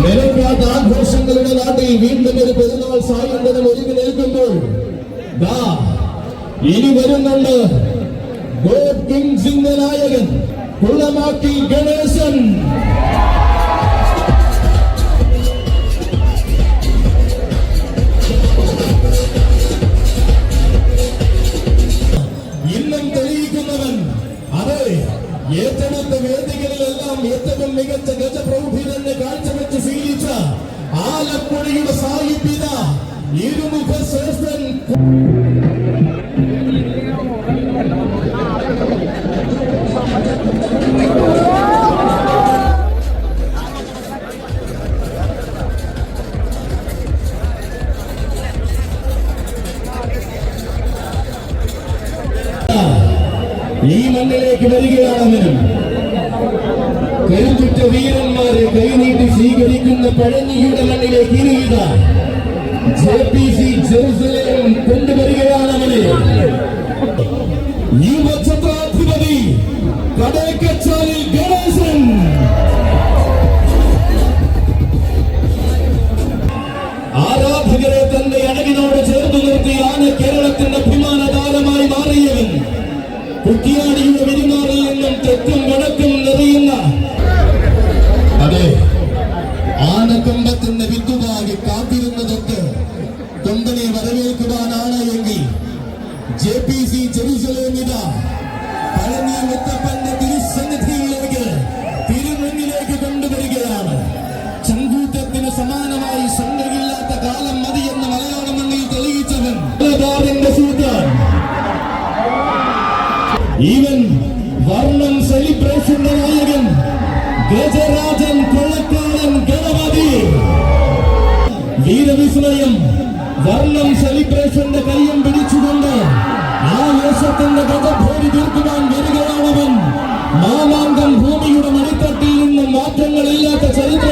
നിലയ്ക്കാത്ത ആഘോഷങ്ങളുടെ നാട്ടിൽ വീണ്ടും ഒരു പെരുന്നാൾ സായുധനം ഒരുങ്ങി നിൽക്കുമ്പോൾ ഇനി വരുന്നുണ്ട് ഗോഡ് കിങ്സിന്റെ നായകൻ. കുളമാക്കി ഗണേശൻ. വേദികളിലെല്ലാം ഏറ്റവും മികച്ച ഗജപ്രൗഢി തന്നെ കാഴ്ചവെച്ച് സ്വീകരിച്ച ആലപ്പുഴയുടെ സാഹിത്യത ഇരുമുഖ ശ്രേഷ്ഠൻ ഈ മണ്ണിലേക്ക് വരികയാണെന്നും കരുത്തുറ്റ വീരന്മാരെ കൈനീട്ടി സ്വീകരിക്കുന്ന പഴഞ്ഞിയുടെ മണ്ണിലേക്ക് ഇനിയിത. ജെ പി സി ജെറുസലേം കൊണ്ടുവരികയാണവനെ ഈ ഈവൻ വർണം സെലിബ്രേഷന്റെ നായകൻ ഗജരാജൻ കൊള്ളക്കാരൻ ഗണപതി. വീരവിസ്മയം വർണം സെലിബ്രേഷന്റെ കയ്യം പിടിച്ചുകൊണ്ട് ആ വേഷത്തിന്റെ ഗജഭേരി തീർക്കുവാൻ വരികയാണവൻ. മാമാങ്കം ഭൂമിയുടെ മണിത്തട്ടിൽ നിന്നും മാറ്റങ്ങളില്ലാത്ത ചരിത്രങ്ങൾ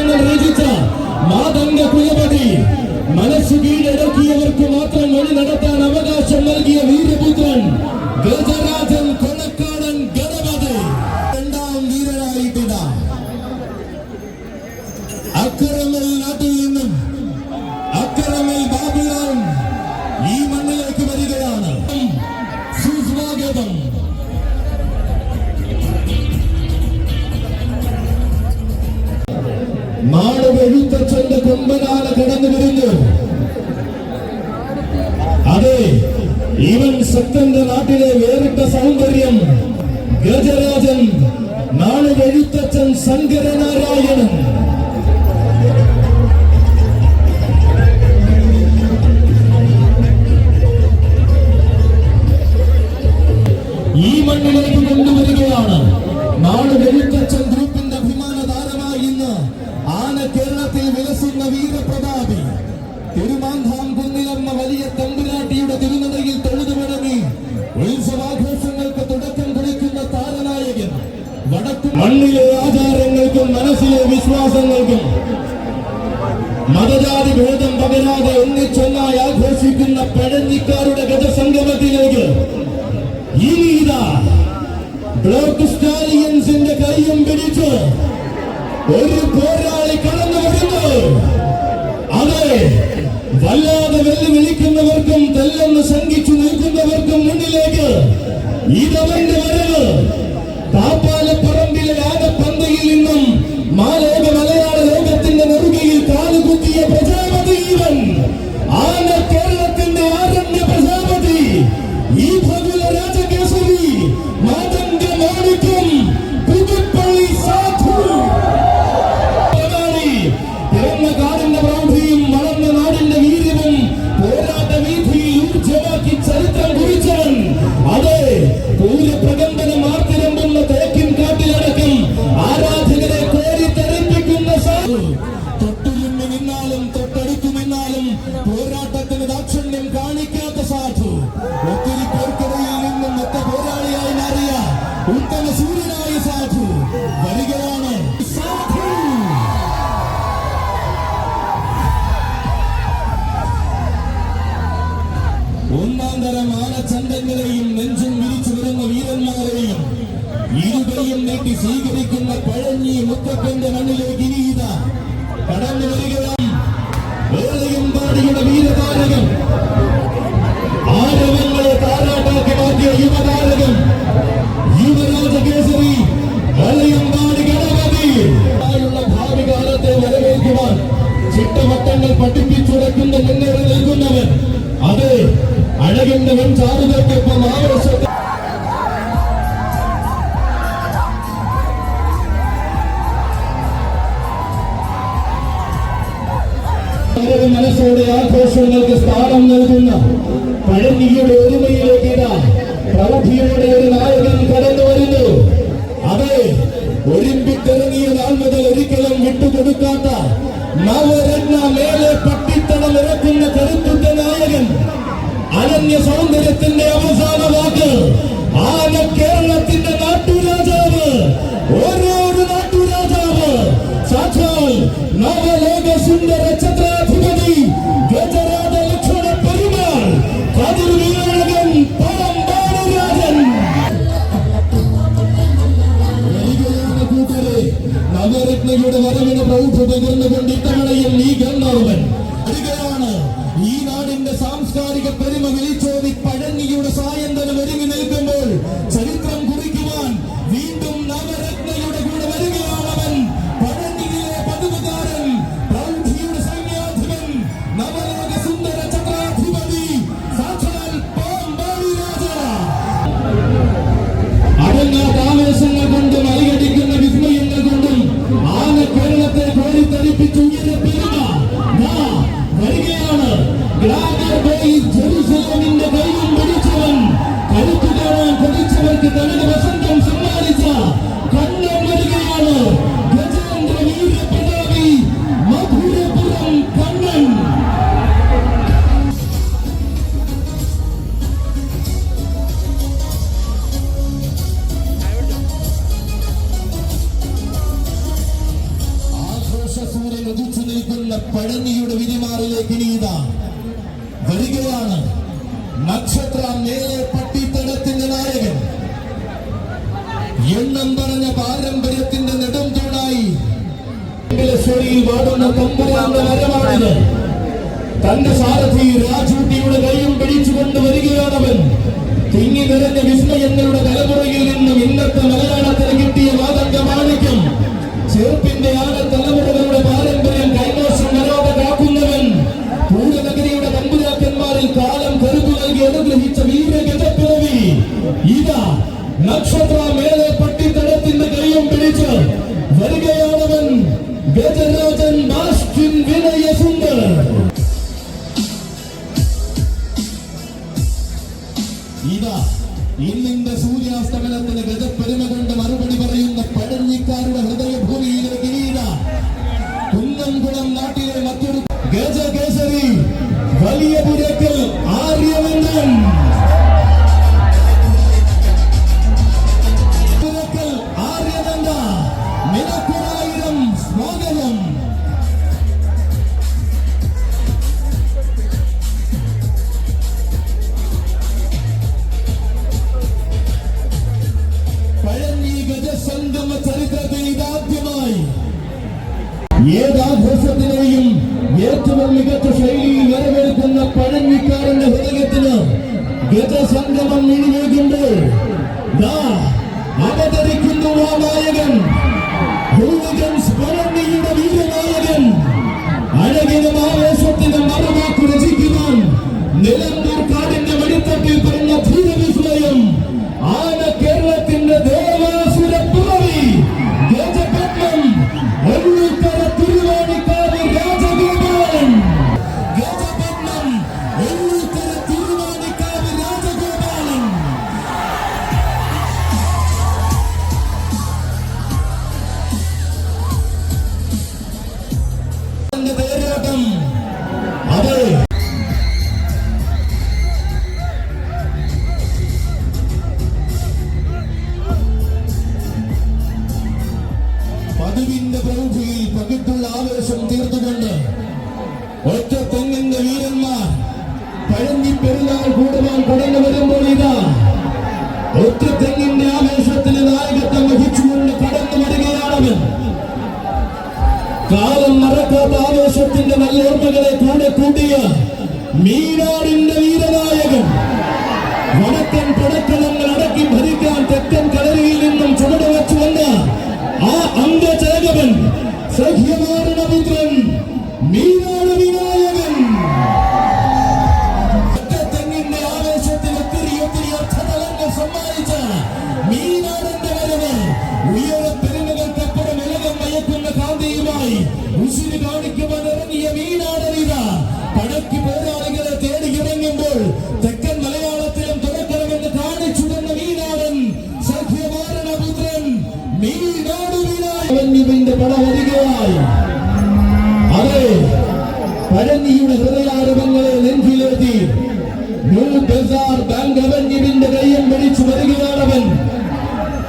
നാട് എഴുത്തച്ഛന്റെ കൊമ്പനാല കടന്നു വരുന്നു. അതെ ഇവൻ സത്യന്റെ നാട്ടിലെ വേറിട്ട സൗന്ദര്യം ഗജരാജൻ നാളെ എഴുത്തച്ഛൻ ശങ്കരനാരായണൻ. വിശ്വാസങ്ങൾക്കും മതജാതി ഭേദം പകരാതെ ഒന്നിച്ചൊന്നായി ആഘോഷിക്കുന്ന പഴഞ്ഞിക്കാരുടെ ഗജസംഗമത്തിലേക്ക് ഇനിതാ ബ്ലോക്ക് സ്റ്റാലിയൻസിന്റെ കൈയും പിടിച്ച് ഒരു പോരാളി കടന്നു വരുന്നു. അതെ വല്ലാതെ വെല്ലുവിളിക്കുന്നവർക്കും തെല്ലെന്ന് ശങ്കിച്ചു നിൽക്കുന്നവർക്കും മുന്നിലേക്ക് ഇതവന്റെ വരവ്. താപ്പാലപ്പറമ്പിലെ ആനപ്പന്തയിൽ നിന്നും Malay. സ്വീകരിക്കുന്ന പഴഞ്ഞി മുത്തപ്പന്റെ മണ്ണിലേക്ക് ഇനിയിത. കടന്നു വരികയാണ് വേളയമ്പാടിയുടെ വീരതാരകൻ ആരവങ്ങളെ താരാട്ടാക്കി മാറ്റിയ യുവതാരകൻ യുവരാജ കേസരി വേളയമ്പാടി ഗണപതി. ഭാവി കാലത്തെ വരവേൽക്കുവാൻ ചിട്ടവട്ടങ്ങൾ പഠിപ്പിച്ചുടക്കുന്ന മുന്നേറി നൽകുന്നവർ അത് അഴകിന്റെ ചാരുതയ്ക്കൊപ്പം ആവേശത്തെ സ്ഥാനം നൽകുന്ന പഴനിയുടെ ഒരുമയിലേക്ക് ഇതാ പ്രവധിയുടെ ഒരു നായകൻ കടന്നു വരുന്നു. അതെ ഒളിമ്പിക്കിറങ്ങിയ നാൾ മുതൽ ഒരിക്കലും വിട്ടുകൊടുക്കാത്ത നവരത്ന മേലെ പട്ടിത്തടം ഇറക്കുന്ന കരുത്തുറ്റ നായകൻ അനന്യ സൗന്ദര്യത്തിന്റെ അവസാന നവരത്നയുടെ വരവിന് പ്രൗഢ പകർന്നുകൊണ്ട് ഇത്തവണയും നീ ഗന്ധർവൻ നിൽക്കുന്ന പഴനിയുടെ വിരിമാറിലേക്ക് ഇനിതാ വരികയാണ് നക്ഷത്ര മേലെ പട്ടിത്തടത്തിന്റെ നായകൻ. എണ്ണം പറഞ്ഞ പാരമ്പര്യത്തിന്റെ നെടും തൂണായി. തന്റെ സാരഥി രാജൂട്ടിയുടെ കൈയും പിടിച്ചുകൊണ്ട് വരികയാണവൻ തിങ്ങി നിറഞ്ഞ വിസ്മയങ്ങളുടെ തലമുറയിൽ നിന്നും ഇന്നത്തെ മലയാളത്തിന് കിട്ടിയ വാതക മാണിക്യം ചെറുപ്പിന്റെ ആന തലമുറകളുടെ പാരമ്പര്യം കൈമോശം വരാതെ കാക്കുന്നവൻ പൂരനഗരിയുടെ തമ്പുരാക്കന്മാരിൽ കാലം കരുതു നൽകി അനുഗ്രഹിച്ച വീരഗജപ്പിറവി. ഇതാ നക്ഷത്ര മേലെ പട്ടിത്തടത്തിന്റെ കൈയും പിടിച്ച് വരികയാണവൻ ഗജരാജൻ ബാസ്റ്റിൻ വിനയസുന്ദർ ഇതാ ഇന്നിന്റെ സൂര്യാസ്തമനത്തിന് ഗജപ്പെരുമ കാടിന്റെ വെടിത്തട്ടിൽ പറഞ്ഞ ധീരവിസ്മയം ആന കേരളത്തിന്റെ മറക്കാത്ത ആവേശത്തിന്റെ നല്ലോർമ്മകളെ കൂടെ കൂട്ടിയ മീനാടിന്റെ വീരനായകൻ. വടക്കൻ പടക്കടങ്ങൾ അടക്കി ഭരിക്കാൻ തെക്കൻ കളരിയിൽ നിന്നും ചുവട് വെച്ചു വന്ന ആ അംഗചേകവൻ സഹ്യമായി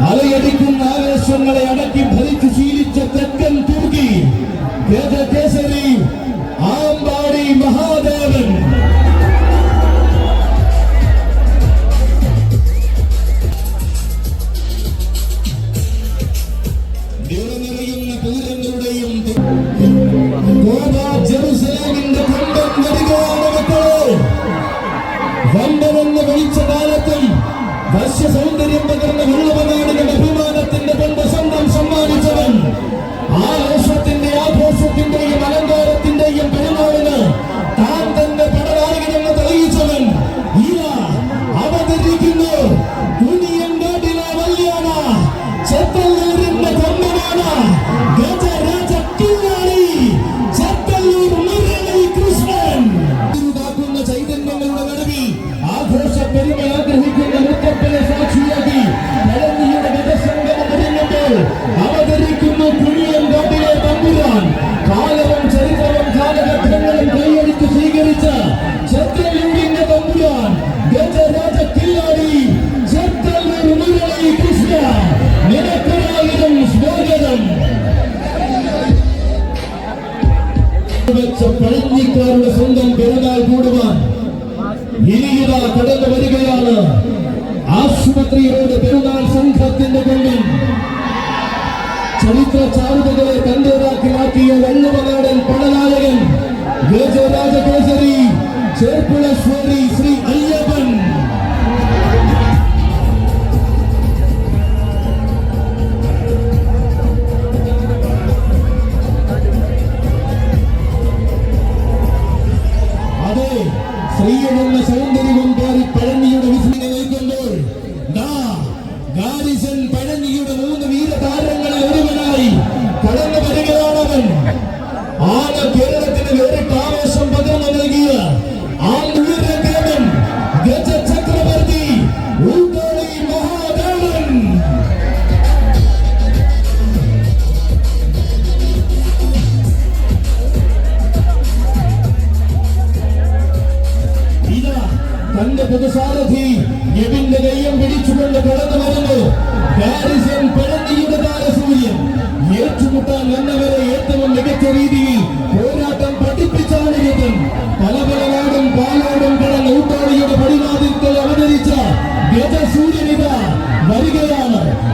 അലയടിക്കുന്ന ആവേശങ്ങളെ അടക്കി ഭരിച്ച് ശീലിച്ച തെക്കൻ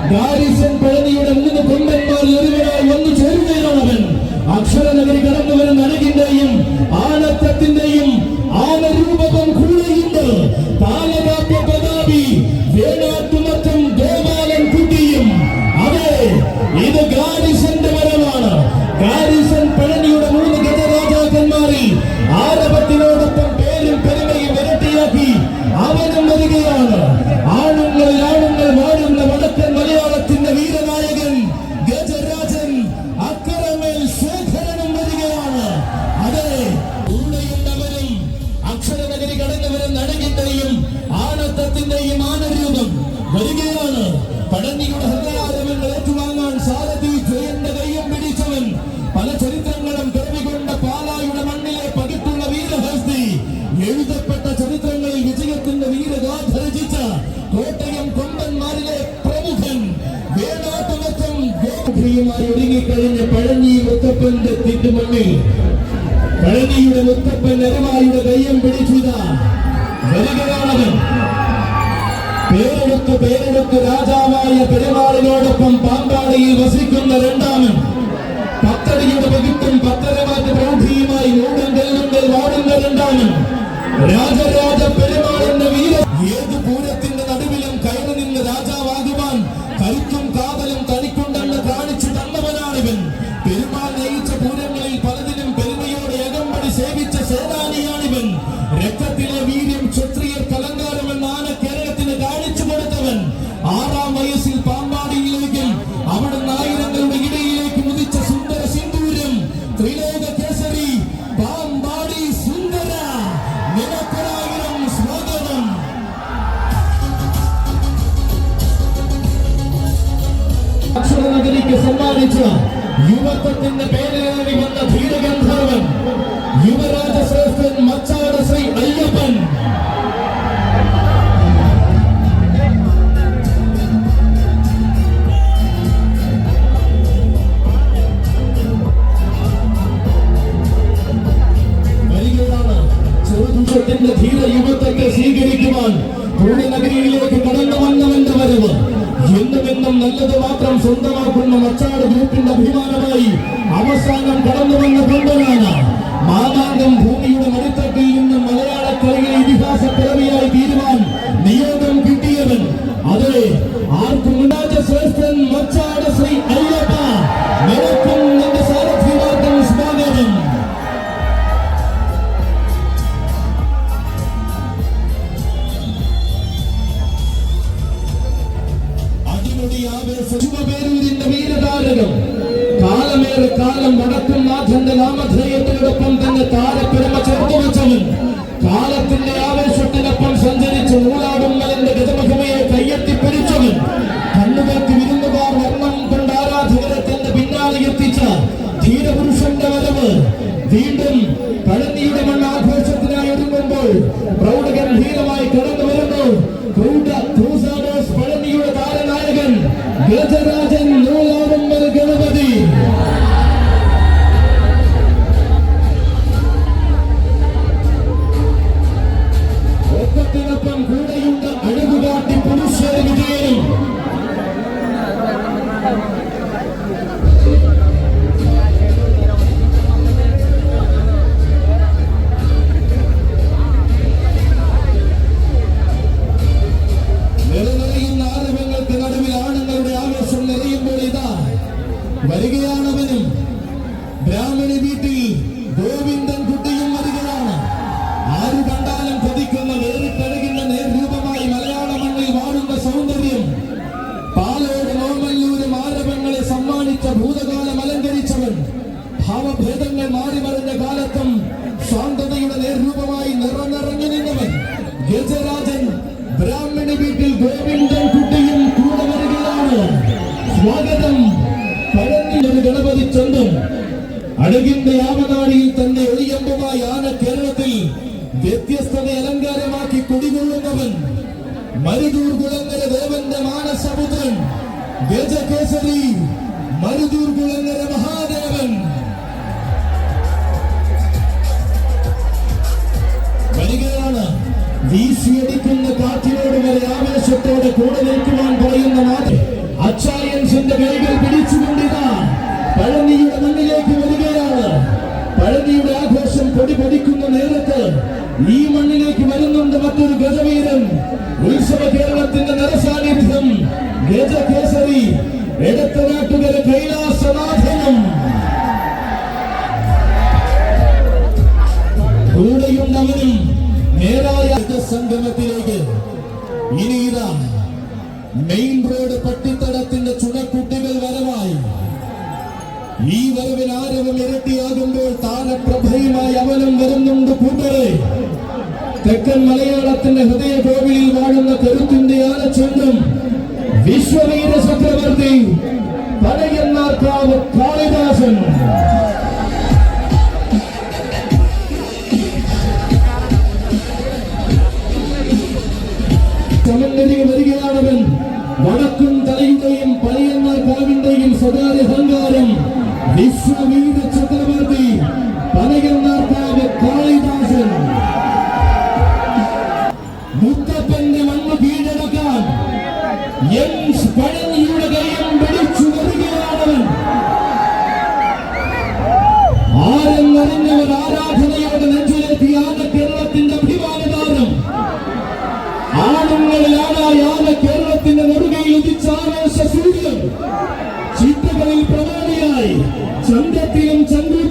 God തന്റെ തിരുമണ്ണിൽ കഴനിയുടെ മുത്തപ്പൻ നെരമാലിയുടെ ദയ്യം പിടിച്ചിതാ. വരികയാണവൻ പേരെടുത്ത് പേരെടുത്ത് രാജാവായ പെരുമാളിനോടൊപ്പം പാമ്പാടിയിൽ വസിക്കുന്ന രണ്ടാമൻ. പത്തടിയുടെ പകുത്തും പത്തരമാറ്റ പ്രൗഢിയുമായി മൂടും തെല്ലുങ്കൽ വാടുന്ന രണ്ടാമൻ. രാജരാജ പെരു ത്രിലോക കേസരി പാമ്പാടി സുന്ദര നിനക്കൊരായിരം സ്വാഗതം. അക്ഷരനഗരിക്ക് സമ്മാനിച്ച യുവത്വത്തിന്റെ പേരേറി വന്ന സ്വീകരിക്കുവാൻ പൂർണനഗരിയിലേക്ക് കടന്നു വന്നവന്റെ വരവ്. എന്നും എന്നും നല്ലത് മാത്രം സ്വന്തമാക്കുന്ന മച്ചാട് ഗ്രൂപ്പിന്റെ അഭിമാനമായി അവസാനം കടന്നു വന്ന കൊമ്പനാണ് മാതാന്തം ഭൂമിയുടെ മടിത്തട്ടിൽ നിന്ന് മലയാള കളിയിലെ ഇതിഹാസ പിറവിയായി തീരുവാൻ നിയോഗം കിട്ടിയവൻ. അതെ ആർക്കും ഉണ്ടാച്ച ശ്രേഷ്ഠൻ മച്ചാട് ശ്രീ അയ്യപ്പ അഴകിന്റെ ആമനാടിയിൽ തന്റെ ഒളിയമ്പുമായി ആന കേരളത്തിൽ വ്യത്യസ്തത അലങ്കാരമാക്കി കുടികൊള്ളുന്നവൻ മരുതൂർ കുളങ്ങര ദേവന്റെ മാനസപുത്രൻ ഗജകേസരി മരുതൂർ കുളങ്ങര മഹാദേവൻ. വരികയാണ്. വീശിയടിക്കുന്ന കാറ്റിനോട് വരെ ആവേശത്തോടെ കൂടെ നിൽക്കുവാൻ പറയുന്ന മാറ്റം അച്ചായൻസിന്റെ കൈകൾ പിടിച്ചുകൊണ്ടിതാ. പഴനിയുടെ മണ്ണിലേക്ക് വരികയാണ്. പഴനിയുടെ ആഘോഷം കൊടി പൊടിക്കുന്ന നേരത്ത് ഈ മണ്ണിലേക്ക് വരുന്നുണ്ട് മറ്റൊരു ഗജവീരൻ. ഉത്സവ കേരളത്തിന്റെ നിറസാന്നിധ്യം ഗജകേസരി എടത്തനാട്ടുകര കൈലാസനാഥനം. കൂടെയുണ്ടവനും നേരായ സംഗമത്തിലേക്ക് ഇനി ഇതാ മെയിൻ റോഡ് പട്ടിത്തടത്തിന്റെ ആരവം ഇരട്ടിയാകുമ്പോൾ താരപ്രഭയുമായി അവനും വരുന്നുണ്ട് കൂട്ടരെ. തെക്കൻ മലയാളത്തിന്റെ ഹൃദയ കോവിലിൽ വാഴുന്ന കരുത്തിന്റെ ആലച്ചന്തം വിശ്വവീര ചക്രവർത്തി പടയന്നാർക്കാവ് കാളിദാസൻ. സമന്വരിക വരികയാണവൻ. വടക്കും തലയുടെയും പഴയന്മാർ കാവിന്റെയും സ്വകാര്യ അഹങ്കാരം വിശ്വവീര കാളിദാസൻ മുത്തപ്പന്റെ മണ്ണ് കീഴടക്കാൻ എം പഴനിയുടെ കൈയും പിടിച്ചു വരികയാണവൻ. ആരെന്നറിഞ്ഞവർ ആരാധനയോടെ നെഞ്ചിലെത്തി ആന കേരളത്തിന്റെ അഭിമാനതാരം. ആണുങ്ങളിലാണ് ആന കേരളത്തിന്റെ നെറുകയിൽ ഉദിച്ചാവേശ സൂര്യൻ. ചിട്ടകളിൽ പ്രമാണിയായി. ചന്ദ്രത്തിലും ചന്ദ്ര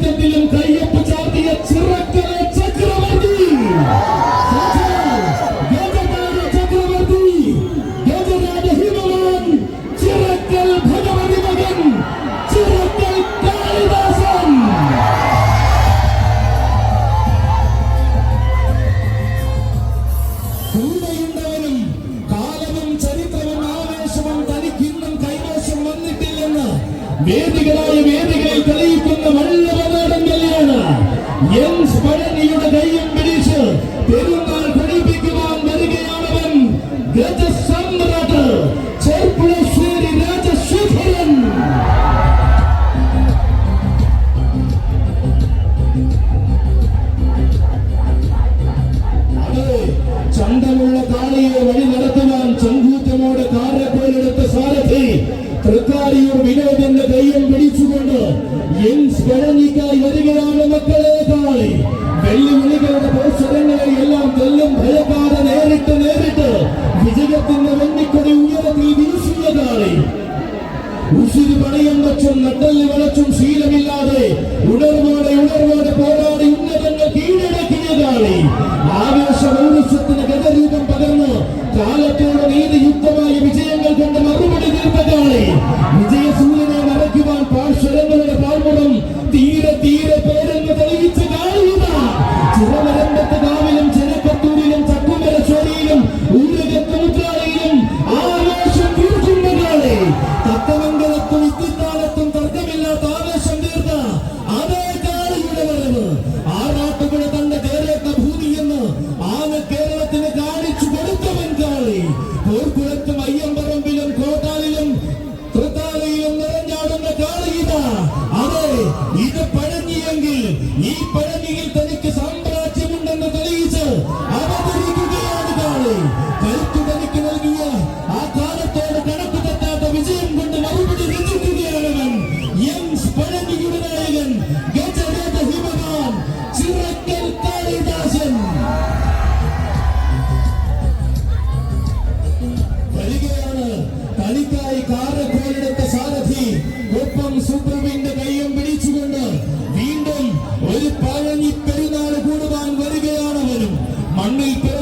আমি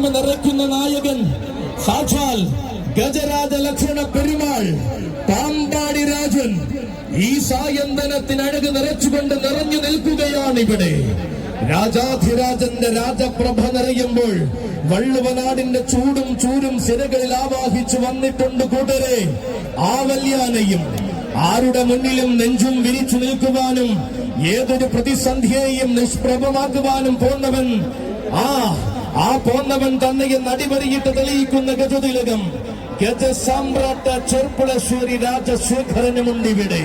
മഹിമ നിറയ്ക്കുന്ന നായകൻ സാക്ഷാൽ ഗജരാജ ലക്ഷണ പെരുമാൾ പാമ്പാടി രാജൻ ഈ സായന്തനത്തിനഴക് നിറച്ചുകൊണ്ട് നിറഞ്ഞു നിൽക്കുകയാണ് ഇവിടെ രാജാധിരാജന്റെ രാജപ്രഭ നിറയുമ്പോൾ വള്ളുവനാടിന്റെ ചൂടും ചൂരും സിരകളിൽ ആവാഹിച്ചു വന്നിട്ടുണ്ട് കൂട്ടരെ. ആ വല്യാനയും ആരുടെ മുന്നിലും നെഞ്ചും വിരിച്ചു നിൽക്കുവാനും ഏതൊരു പ്രതിസന്ധിയെയും നിഷ്പ്രഭമാക്കുവാനും പോന്നവൻ ആ ആ പോന്നവൻ തന്നെയെന്ന് അടിമറിയിട്ട് തെളിയിക്കുന്ന ഗജതിലകം ഗജസാമ്രാട്ട ചെർപ്പുളശ്ശേരി രാജശേഖരനുമുണ്ട് ഇവിടെ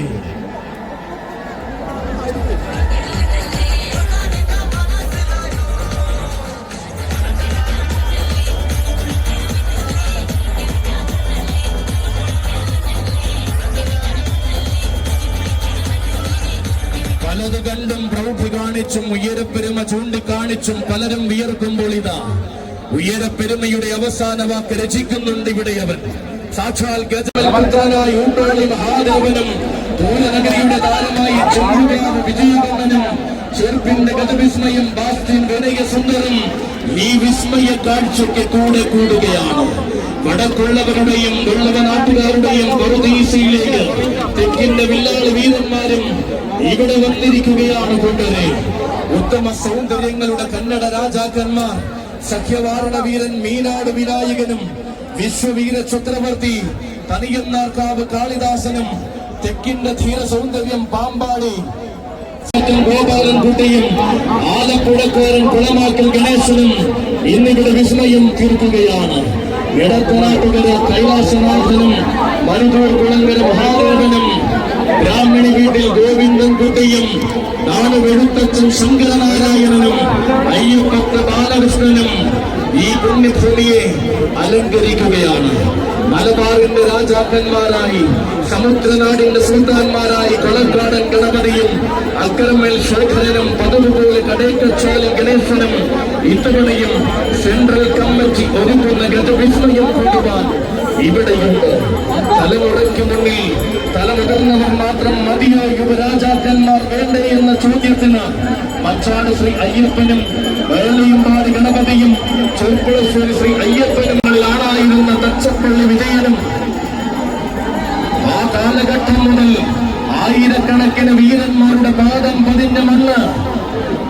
കാണിച്ചും ഉയരപ്പെരുമ ചൂണ്ടിക്കാണിച്ചും പലരും വിയർക്കുമ്പോൾ ഇതാ. ഉയരപ്പെരുമയുടെ അവസാന വാക്ക് രചിക്കുന്നുണ്ട് ഇവിടെ അവൻ സാക്ഷാൽ ഗജമൽപുത്രനായി ഊട്ടോളി മഹാദേവനും പൂരനഗരിയുടെ താരമായി ചെമ്പുകാവ് വിജയകണ്ണനും ചെറുപ്പിന്റെ ഗതവിസ്മയം ബാസ്റ്റിൻ വിനയ സുന്ദരം ഈ വിസ്മയ കാഴ്ചയ്ക്ക് കൂടെ കൂടുകയാണ്. വടക്കുള്ളവരുടെയും ഉള്ളവ നാട്ടുകാരുടെയും വെറുതീശയിലേക്ക് തെക്കിന്റെ വില്ലാളി വീരന്മാരും ഇവിടെ വന്നിരിക്കുകയാണ് കൂട്ടരെ ഉത്തമ സൗന്ദര്യങ്ങളുടെ കന്നഡ രാജാക്കന്മാർ സഖ്യവാരണ വീരൻ മീനാട് വിനായകനും വിശ്വവീര ചക്രവർത്തി തനിയന്നാർക്കാവ് കാളിദാസനും തെക്കിന്റെ ധീര സൗന്ദര്യം പാമ്പാടി ഗോപാലൻ കുട്ടിയും ആലപ്പുഴക്കാരൻ കുളമാക്കൽ ഗണേശനും ഇന്നിവിടെ വിസ്മയം തീർക്കുകയാണ്. ഇടത്തനാട്ടുകര കൈലാസനാഥനും മരുതൂർ കുളങ്കര മഹാദേവനും ബ്രാഹ്മണി വീട്ടിൽ കുട്ടിയും നാട് വെളുത്തച്ഛൻ ശങ്കരനാരായണനും അയ്യപ്പത്ത് ബാലകൃഷ്ണനും ഈ പുണ്യഭൂമിയെ അലങ്കരിക്കുകയാണ്. മലബാറിന്റെ രാജാക്കന്മാരായി സമുദ്രനാടിന്റെ സുൽത്താൻമാരായി കൊളക്കാടൻ ഗണപതിയും അക്രമൽ ശേഖരനും പതിവുപോലെ കടേക്കച്ചാലും ഗണേശനും ഇത്തവണയും സെൻട്രൽ കമ്മിറ്റി ഒരുക്കുന്ന ഗജവിസ്മയം കൊണ്ടുവാൻ ഇവിടെയുണ്ട്. തലമുറയ്ക്ക് മുന്നിൽ തലമുതിർന്നവർ മാത്രം മതിയോ യുവരാജാക്കന്മാർ വേണ്ടേ എന്ന ചോദ്യത്തിന് മച്ചാട് ശ്രീ അയ്യപ്പനും വേളയുംപാടി ഗണപതിയും ചെറുപ്പുളശ്ശേരി ശ്രീ അയ്യപ്പനും ആളായിരുന്ന തച്ചപ്പള്ളി വിജയനും ആ കാലഘട്ടം മുതൽ ആയിരക്കണക്കിന് വീരന്മാരുടെ പാദം പതിഞ്ഞ മണ്ണ്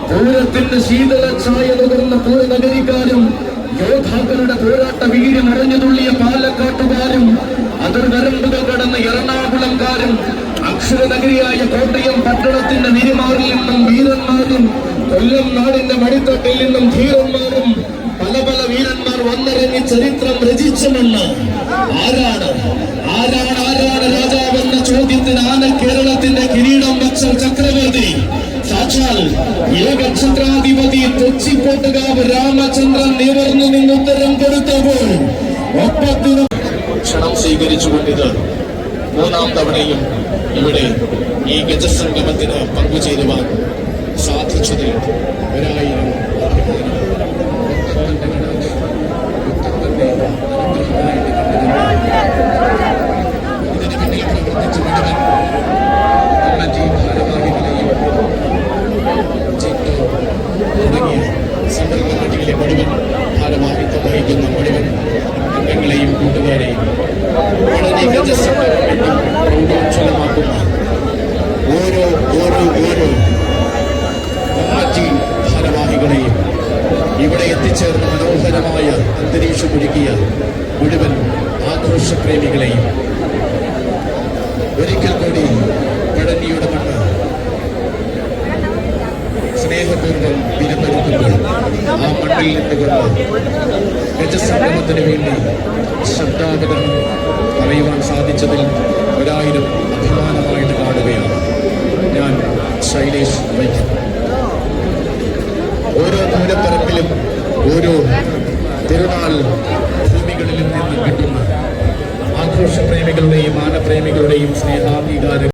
പൂരത്തിന്റെ ശീതള ഛായ നുകർന്ന പൂരനഗരിക്കാരും യോദ്ധാക്കളുടെ പോരാട്ട വീര്യം അറിഞ്ഞു തുള്ളിയ പാലക്കാട്ടുകാരും അതിർവരമ്പുകൾ കടന്ന എറണാകുളംകാരും അക്ഷരനഗരിയായ കോട്ടയം പട്ടണത്തിന്റെ നിരുമാറിൽ നിന്നും വീരന്മാരും കൊല്ലം നാടിന്റെ മടിത്തട്ടിൽ നിന്നും ധീരന്മാരും പല പല വീരന്മാർ വന്നിറങ്ങി ചരിത്രം രചിച്ചുമെന്ന് ആരാണ്? ആരാണ് ആരാണ് രാജാവെന്ന ചോദ്യത്തിന് ആന കേരളത്തിന്റെ കിരീടം വച്ച ചക്രവർത്തി? സാക്ഷാൽ ഏകക്ഷത്രാധിപതി തൊച്ചിപ്പോട്ടുകാവ് രാമചന്ദ്രൻ നിവർന്നു നിന്ന് ഉത്തരം കൊടുത്തപ്പോൾ ഒപ്പത്തിന് ക്ഷണം സ്വീകരിച്ചുകൊണ്ടിത് മൂന്നാം തവണയും ഇവിടെ ഈ ഗജസംഗമത്തിന് പങ്കുചേരുവാൻ സാധിച്ചതിൽ ഒരായിരം കൂട്ടുകാരെയും ഓരോ ഓരോ ഓരോ ഇവിടെ എത്തിച്ചേർന്ന മനോഹരമായ അന്തരീക്ഷമൊരുക്കിയ മുഴുവൻ ആഘോഷപ്രേമികളെയും ഒരിക്കൽ കൂടി പഴനിയുടെ മണ്ണ് സ്നേഹപൂർവം വിരുന്നൊരുക്കുമ്പോൾ ആ മണ്ണിൽ നിന്നുകൊണ്ട് ഗജസംഗമത്തിന് വേണ്ടി ശബ്ദാവതരണം പറയുവാൻ സാധിച്ചതിൽ ഒരായിരം അഭിമാനമായിട്ട് കാണുകയാണ് ഞാൻ ശൈലേഷ് വൈക്കം ഓരോ പൂരപ്പറമ്പിലും ഓരോ തിരുനാൾ ഭൂമികളിലും നിന്നും കിട്ടുന്ന ആഘോഷപ്രേമികളുടെയും മാനപ്രേമികളുടെയും സ്നേഹാംഗീകാരം